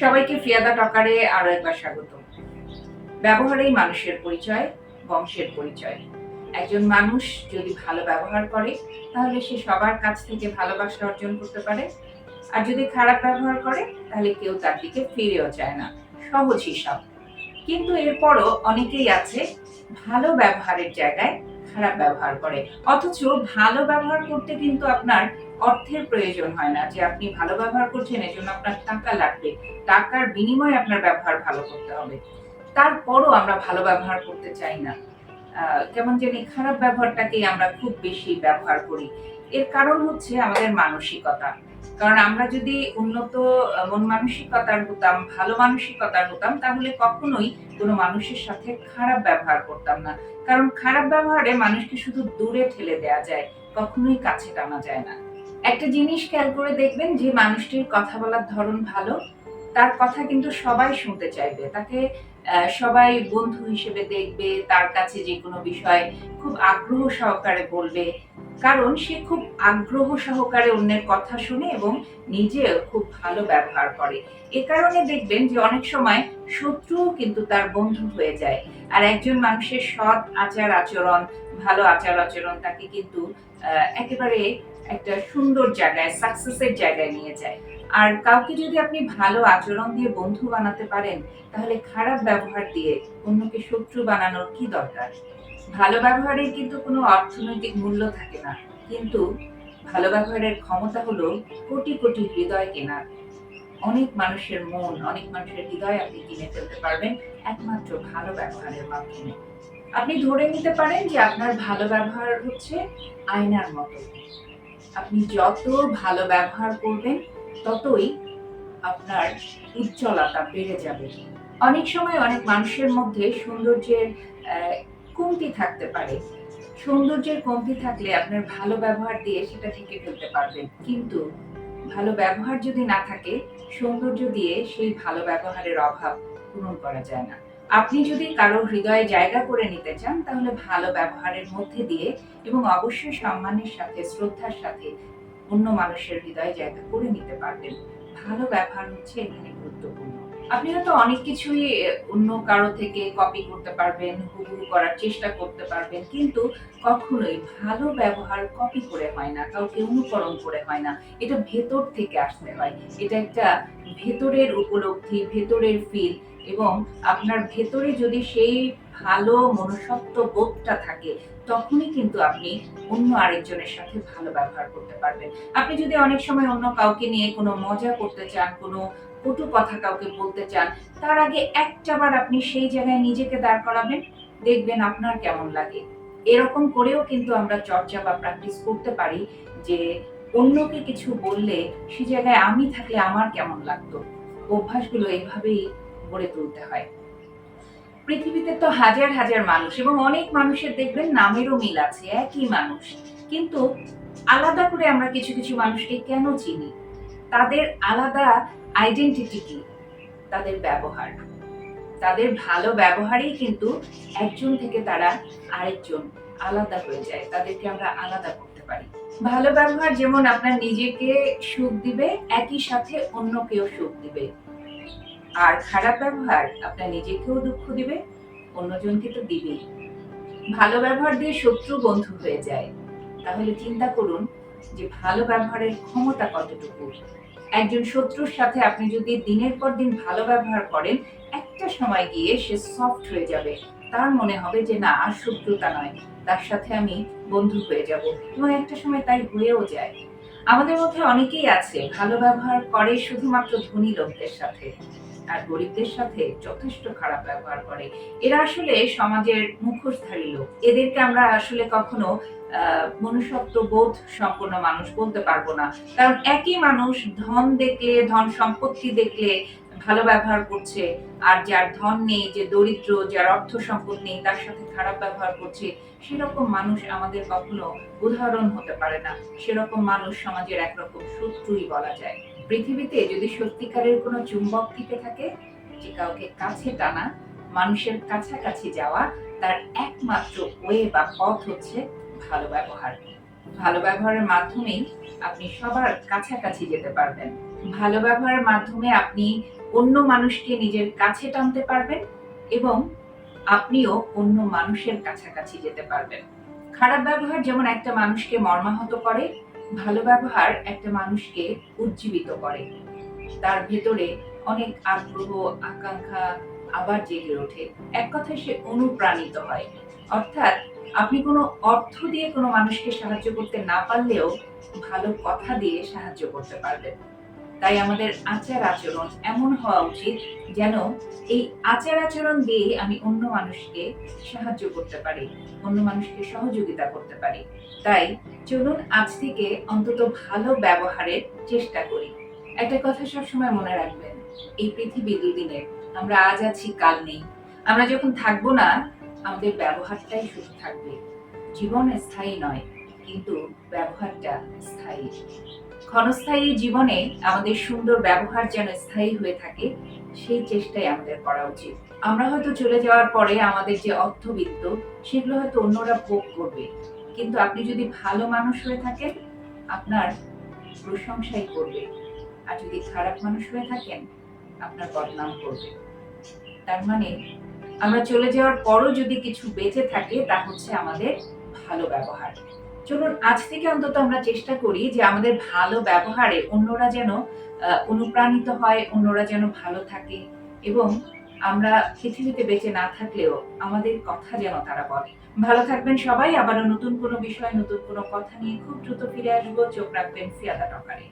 সবাইকে ফিয়াদা টকারে আরও একবার স্বাগত। ব্যবহারেই মানুষের পরিচয়, বংশের পরিচয়। একজন মানুষ যদি ভালো ব্যবহার করে, তাহলে সে সবার কাছ থেকে ভালোবাসা অর্জন করতে পারে। আর যদি খারাপ ব্যবহার করে, তাহলে কেউ তার দিকে ফিরেও চায় না। সহজ হিসাব। কিন্তু এরপরও অনেকেই আছে ভালো ব্যবহারের জায়গায় খারাপ ব্যবহার করে। অথচ ভালো ব্যবহার করতে কিন্তু আপনার অর্থের প্রয়োজন হয় না যে আপনি ভালো ব্যবহার করছেন, এজন্য আপনার টাকা লাগবে। টাকার বিনিময়ে আপনার ব্যবহার ভালো করতে হবে। তারপরও আমরা ভালো ব্যবহার করতে চাই না। কেমন জানি খারাপ ব্যবহারটাকেই আমরা খুব বেশি ব্যবহার করি। এর কারণ হচ্ছে আমাদের মানসিকতা। কারণ আমরা যদি উন্নত মন মানসিকতার হতাম, ভালো মানসিকতার হতাম, তাহলে কখনোই কোনো মানুষের সাথে খারাপ ব্যবহার করতাম না। কারণ খারাপ ব্যবহারে মানুষকে শুধু দূরে ঠেলে দেওয়া যায়, কখনোই কাছে টানা যায় না। একটা জিনিস খেয়াল করে দেখবেন যে, মানুষটির কথা বলার ধরন ভালো, তার কথা কিন্তু সবাই শুনতে চাইবে। তাকে সবাই বন্ধু হিসেবে দেখবে, তার কাছে যে কোনো বিষয় খুব আগ্রহ সহকারে বলবে কারণ সে খুব আগ্রহ সহকারে অন্যের কথা শুনে এবং নিজেও খুব ভালো ব্যবহার করে। এ কারণে দেখবেন যে অনেক সময় শত্রুও কিন্তু তার বন্ধু হয়ে যায়। আর একজন মানুষের সৎ আচার আচরণ, ভালো আচার আচরণ তাকে কিন্তু একেবারে একটা সুন্দর জায়গায় সাকসেসের জায়গায় নিয়ে যায়। আর কাউকে যদি আপনি ভালো আচরণ দিয়ে বন্ধু বানাতে পারেন, তাহলে খারাপ ব্যবহার দিয়ে অন্যকে শত্রু বানানোর কি দরকার? ভালো ব্যবহারের কিন্তু কোনো অর্থনৈতিক মূল্য থাকে না। কিন্তু ভালো ব্যবহারের ক্ষমতা হলো কোটি কোটি হৃদয় কেনার। অনেক মানুষের মন, অনেক মানুষের হৃদয় আপনি কিনে ফেলতে পারবেন একমাত্র ভালো ব্যবহারের মাধ্যমে। আপনি ধরে নিতে পারেন যে আপনার ভালো ব্যবহার হচ্ছে আয়নার মতো। আপনি যত ভালো ব্যবহার করবেন, ততই আপনার উজ্জ্বলতা বেড়ে যাবে। অনেক সময় অনেক মানুষের মধ্যে সৌন্দর্যের কমতি থাকতে পারে। সৌন্দর্যের কমতি থাকলে আপনার ভালো ব্যবহার দিয়ে সেটা ঢেকে ফেলতে পারবেন। কিন্তু ভালো ব্যবহার যদি না থাকে, সৌন্দর্য দিয়ে সেই ভালো ব্যবহারের অভাব পূরণ করা যায় না। আপনি যদি কারও হৃদয়ে জায়গা করে নিতে চান, তাহলে ভালো ব্যবহারের মধ্যে দিয়ে এবং অবশ্যই সম্মানের সাথে, শ্রদ্ধার সাথে অন্য মানুষের হৃদয়ে জায়গা করে নিতে পারবেন। ভালো ব্যবহার হচ্ছে এখানে গুরুত্বপূর্ণ। আপনি হয়তো অনেক কিছুই অন্য কারও থেকে কপি করতে পারবেন, হুবহু করার চেষ্টা করতে পারবেন, কিন্তু কখনোই ভালো ব্যবহার কপি করে হয় না, কাউকে অনুকরণ করে হয় না। এটা ভেতর থেকে আসতে হয়। এটা একটা ভেতরের উপলব্ধি, ভেতরের ফিল এবং আপনার ভেতরে যদি সেই ভালো মনুষ্যত্ব বোধটা থাকে তখনই কিন্তু আপনি অন্য আরেকজনের সাথে ভালো ব্যবহার করতে পারবেন। আপনি যদি অনেক সময় অন্য কাউকে নিয়ে কোনো মজা করতে চান, কোনো কটু কথা কাউকে বলতে চান, তার আগে একটাবার আপনি সেই জায়গায় নিজেকে দাঁড় করাবেন, দেখবেন আপনার কেমন লাগে। এরকম করেও কিন্তু আমরা চর্চা বা প্র্যাকটিস করতে পারি যে অন্যকে কিছু বললে সে জায়গায় আমি থাকলে আমার কেমন লাগতো? অভ্যাসগুলো এইভাবেই গড়ে তুলতে হয়। পৃথিবীতে তো হাজার হাজার মানুষ এবং অনেক মানুষের দেখবেন নামেরও মিল আছে, একই মানুষ। কিন্তু আলাদা করে আমরা কিছু কিছু মানুষকে কেন চিনি? তাদের আলাদা আইডেন্টিটি কি? তাদের ব্যবহার। তাদের ভালো ব্যবহারেই কিন্তু একজন থেকে তারা আরেকজন আলাদা হয়ে যায়। তাদেরকে আমরা আলাদা করতে পারি। ভালো ব্যবহার যেমন আপনার নিজেকে সুখ দিবে, একই সাথে অন্যকেও সুখ দিবে। আর খারাপ ব্যবহার আপনার নিজেকেও দুঃখ দিবে, অন্যজনকে তো দিবেই। ভালো ব্যবহার দিয়ে শত্রু বন্ধু হয়ে যায়। তাহলে চিন্তা করুন যে ভালো ব্যবহারের ক্ষমতা কতটুকু। একজন শত্রুর সাথে আপনি যদি দিনের পর দিন ভালো ব্যবহার করেন, একটা সময় গিয়ে সে সফট হয়ে যাবে। তার মনে হবে যে না, আর শত্রুতা নয়। তার সাথে আমি বন্ধু হয়ে যাব। এবং একটা সময় তাই হয়েও যায়। আমাদের মধ্যে অনেকেই আছে, ভালো ব্যবহার করে শুধুমাত্র ধনী লোকদের সাথে। আর গরিবদের সাথে যথেষ্ট খারাপ ব্যবহার করে। এরা আসলে সমাজের মুখোশধারী লোক। এদেরকে আমরা আসলে কখনো মনুষ্যত্ব বোধ সম্পন্ন মানুষ বলতে পারব না। কারণ একই মানুষ ধন দেখলে, ধন সম্পত্তি দেখলে ভালো ব্যবহার করছে। আর যার ধন নেই, যে দরিদ্র, যার অর্থ সম্পদ নেই, তার সাথে খারাপ ব্যবহার করছে, সেরকম মানুষ আমাদের কখনো উদাহরণ হতে পারে না। সেরকম মানুষ সমাজের একরকম শত্রুই বলা যায়। পৃথিবীতে যদি সত্যিকারের কোনো চুম্বক টিকে থাকে, যে কাউকে কাছে টানা, মানুষের কাছাকাছি যাওয়া, তার একমাত্র ওয়ে বা পথ হচ্ছে ভালো ব্যবহার। ভালো ব্যবহারের মাধ্যমেই আপনি সবার কাছাকাছি যেতে পারবেন। ভালো ব্যবহারের মাধ্যমে আপনি অন্য মানুষকে নিজের কাছে টানতে পারবেন এবং আপনিও অন্য মানুষের কাছাকাছি যেতে পারবেন। খারাপ ব্যবহার যেমন একটা মানুষকে মর্মাহত করে ভালো ব্যবহার একটা মানুষকে উজ্জীবিত করে। তার ভেতরে অনেক আগ্রহ, আকাঙ্ক্ষা আবার জেগে ওঠে। এক কথায় সে অনুপ্রাণিত হয়। অর্থাৎ আপনি কোনো অর্থ দিয়ে কোনো মানুষকে সাহায্য করতে না পারলেও ভালো কথা দিয়ে সাহায্য করতে পারবেন। তাই আমাদের আচার আচরণ এমন হওয়া উচিত যেন এই আচার আচরণ দিয়ে আমি অন্য মানুষকে সাহায্য করতে পারি, অন্য মানুষকে সহযোগিতা করতে পারি। তাই চলুন আজ থেকে অন্তত ভালো ব্যবহারের চেষ্টা করি। একটা কথা সবসময় মনে রাখবেন, এই পৃথিবী দুদিনের, আমরা আজ আছি, কাল নেই। আমরা যখন থাকব না, আমাদের ব্যবহারটাই শুধু থাকবে। জীবন স্থায়ী নয়, কিন্তু ব্যবহারটা স্থায়ী। ক্ষণস্থায়ী জীবনে আমাদের সুন্দর ব্যবহার যেন স্থায়ী হয়ে থাকে, সেই চেষ্টাই আমাদের করা উচিত। আমরা হয়তো চলে যাওয়ার পরে আমাদের যে অর্থবিত্ত, সেগুলো হয়তো অন্যরা ভোগ করবে। কিন্তু আপনি যদি ভালো মানুষ হয়ে থাকেন, আপনার প্রশংসাই করবে। আর যদি খারাপ মানুষ হয়ে থাকেন, আপনার বদনাম করবে। তার মানে আমরা চলে যাওয়ার পরও যদি কিছু বেঁচে থাকে, তা হচ্ছে আমাদের ভালো ব্যবহার। চলুন, আজ থেকে অন্তত আমরা চেষ্টা করি যে আমাদের ভালো ব্যবহারে অন্যরা যেন অনুপ্রাণিত হয়, অন্যরা যেন ভালো থাকে এবং আমরা পৃথিবীতে বেঁচে না থাকলেও আমাদের কথা যেন তারা বলে। ভালো থাকবেন সবাই, আবারও নতুন কোনো বিষয়, নতুন কোনো কথা নিয়ে খুব দ্রুত ফিরে আসব। চোখ রাখবেন সিয়াদা টকারে।